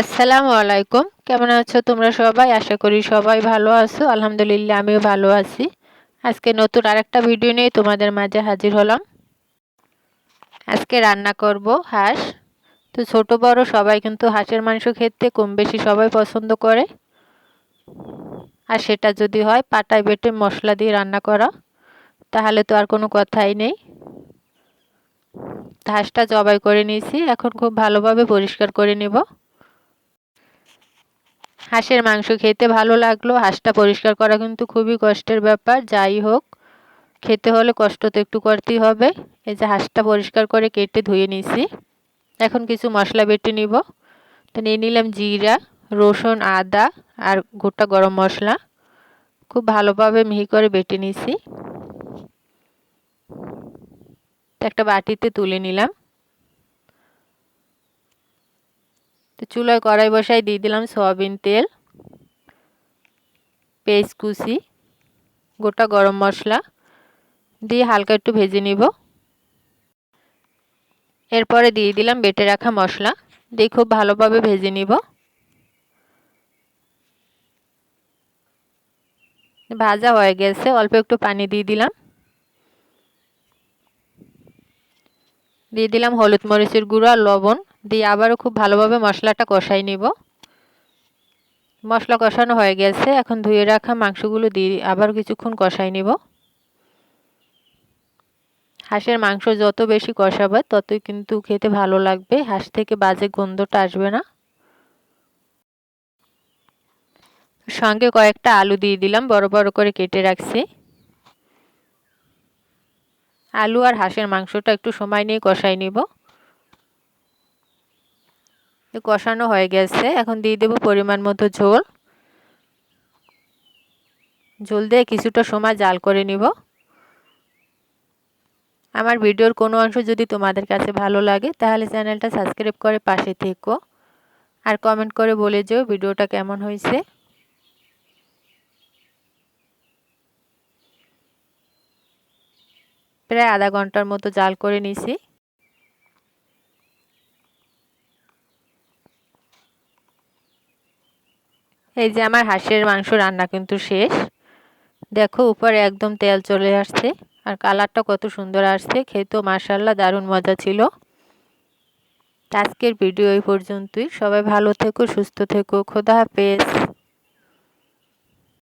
আসসালামু আলাইকুম। কেমন আছো তোমরা সবাই? আশা করি সবাই ভালো আছো। আলহামদুলিল্লাহ, আমিও ভালো আছি। আজকে নতুন আরেকটা ভিডিও নিয়ে তোমাদের মাঝে হাজির হলাম। আজকে রান্না করব হাঁস। তো ছোট, বড় সবাই কিন্তু হাঁসের মাংস খেতে কম বেশি সবাই পছন্দ করে। আর সেটা যদি হয়, পাটায় বেটে মশলা দিয়ে রান্না করা। তাহলে তো আর কোনো কথাই নেই। হাঁসটা জবাই করে নিয়েছি। এখন খুব ভালোভাবে পরিষ্কার করে নেব। হাঁসের মাংস খেতে ভালো লাগল। হাঁসটা পরিষ্কার করা কিন্তু খুবই কষ্টের ব্যাপার। যাই হোক, খেতে হলে কষ্ট তো একটু করতেই হবে। এই যে হাঁসটা পরিষ্কার করে কেটে ধুয়ে নিছি। এখন কিছু মশলা বেটে নিব। তো নিয়ে নিলাম জিরা, রসুন, আদা আর গোটা গরম মশলা। খুব ভালোভাবে মিহি করে বেটে নিছি। একটা বাটিতে তুলে নিলাম। তো চুলায় কড়াই বসাই দিয়ে দিলাম সয়াবিন তেল, পেঁয়াজ কুচি, গোটা গরম মশলা, দিয়ে হালকা একটু ভেজে নিব। এরপরে দিয়ে দিলাম বেটে রাখা মশলা, দিয়ে খুব ভালোভাবে ভেজে নিব। ভাজা হয়ে গেছে, অল্প একটু পানি দিয়ে দিলাম। দিয়ে দিলাম হলুদ মরিচের গুঁড়ো আর লবণ। দিয়ে আবারও খুব ভালোভাবে মশলাটা কষাই নিব। মশলা কষানো হয়ে গেছে, এখন ধুয়ে রাখা মাংসগুলো দিয়ে আবার কিছুক্ষণ কষাই নিব। হাঁসের মাংস যত বেশি কষাবে, ততই কিন্তু খেতে ভালো লাগবে, হাঁস থেকে বাজে গন্ধটা আসবে না। সঙ্গে কয়েকটা আলু দিয়ে দিলাম, বড় বড় করে কেটে রাখছি। আলু আর হাঁসের মাংসটা একটু সময় নিয়ে কষাই নিব। কষানো হয়ে গেছে, এখন দিয়ে দেবো পরিমাণ মতো ঝোল। ঝোল দিয়ে কিছুটা সময় জাল করে নিব। আমার ভিডিওর কোনো অংশ যদি তোমাদের কাছে ভালো লাগে, তাহলে চ্যানেলটা সাবস্ক্রাইব করে পাশে থেকো। আর কমেন্ট করে বলে যেও ভিডিওটা কেমন হয়েছে। প্রায় আধা ঘণ্টার মতো জাল করে নিছি। এই যে আমার হাঁসের মাংস রান্না কিন্তু শেষ। দেখো, উপরে একদম তেল চলে আসছে আর কালারটা কত সুন্দর আসছে। খেতেও মার্শাল্লাহ দারুণ মজা ছিল। আজকের ভিডিও এই পর্যন্তই। সবাই ভালো থেকো, সুস্থ থেকো। খোদা হাফেজ।